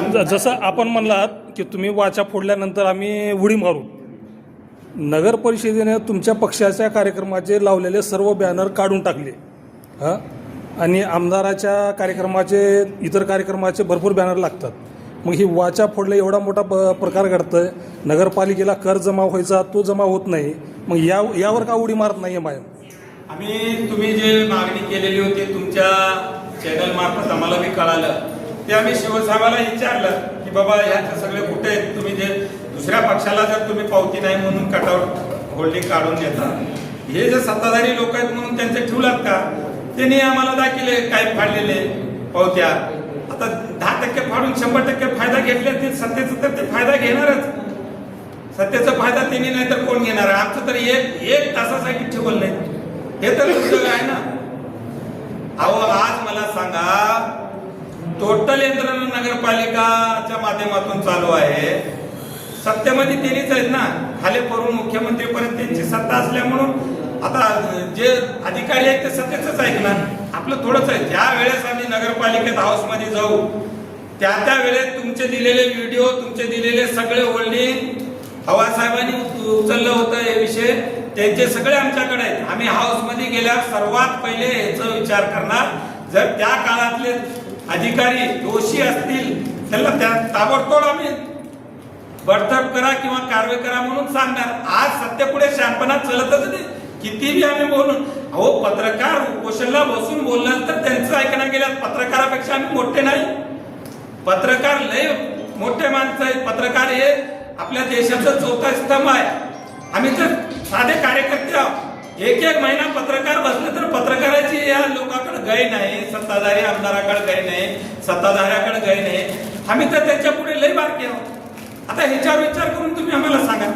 ज- जसं आपण म्हणलात की तुम्ही वाचा फोडल्यानंतर आम्ही उडी मारू. नगर परिषदेने तुमच्या पक्षाच्या कार्यक्रमाचे लावलेले सर्व बॅनर काढून टाकले. हां? आणि आमदाराच्या कार्यक्रमाचे इतर कार्यक्रमाचे भरपूर बॅनर लागतात. मग ही वाचा फोडलं एवढा मोठा प प्रकार घडतोय. नगरपालिकेला कर जमा व्हायचा तो जमा होत नाही. मग या यावर का उडी मारत नाही आहे मायम आम्ही तुम्ही जे मागणी केलेली होती तुमच्या चॅनल मार्फत आम्हाला बी कळालं. ते आम्ही शिवसाहेबाला विचारलं की बाबा ह्याचं सगळे कुठे आहेत? तुम्ही जे दुसऱ्या पक्षाला जर तुम्ही पावती नाही म्हणून कटआउट होल्डिंग काढून देता हे जे सत्ताधारी लोक आहेत म्हणून त्यांचे ठेवलात का? त्यांनी आम्हाला दाखिले काय फाडलेले पावत्या. आता दहा टक्के फाडून शंभर टक्के फायदा घेतले ते सत्तेचा तर ते फायदा घेणारच. सत्तेचा फायदा त्यांनी नाही तर कोण घेणार? आमचं तर एक एक तासासाठी ठेवलं नाही. हे तर आहे ना. अहो आज मला सांगा टोटल यंत्रणा नगरपालिकाच्या माध्यमातून चालू आहे. सत्तेमध्ये त्यांनीच आहेत ना. खाली करून मुख्यमंत्रीपर्यंत त्यांची सत्ता असल्यामुळं आता जे अधिकारी आहेत ते सत्तेच ऐकणार आपलं थोडंच आहे. ज्या वेळेस आम्ही नगरपालिकेत हाऊसमध्ये जाऊ त्या त्या वेळेस तुमचे दिलेले व्हिडिओ तुमचे दिलेले सगळे होल्डिंग हवासाहेबांनी उच- उचललं होतं हे विषय. त्यांचे सगळे आमच्याकडे आहेत. आम्ही हाऊसमध्ये गेल्यावर सर्वात पहिले याचा विचार करणार. जर त्या काळातले अधिकारी दोषी असतील त्यांना त्या ताबडतोब आम्ही बडतर्फ करा किंवा कारवाई करा म्हणून सांगणार. आज सत्तेपुढे शहाणपणा चलतच नाही. किती बी आम्ही बोलून अहो पत्रकार उपोषणला बसून बोललं तर त्यांचं ऐकणं गेल्यात पत्रकारापेक्षा आम्ही मोठे नाही. पत्रकार लय मोठे माणसं आहेत. पत्रकार हे आपल्या देशाचा चौथा स्तंभ आहे. आम्ही तर साधे कार्यकर्ते आहोत. एक एक महिना पत्रकार बसले तर पत्रकाराची या लोकांकडे गय नाही सत्ताधारी आमदाराकडे गय नाही सत्ताधाऱ्याकडे गय नाही. आम्ही तर त्यांच्या पुढे लय बारके आहोत. आता ह्याच्यावर विचार करून तुम्ही आम्हाला सांगा.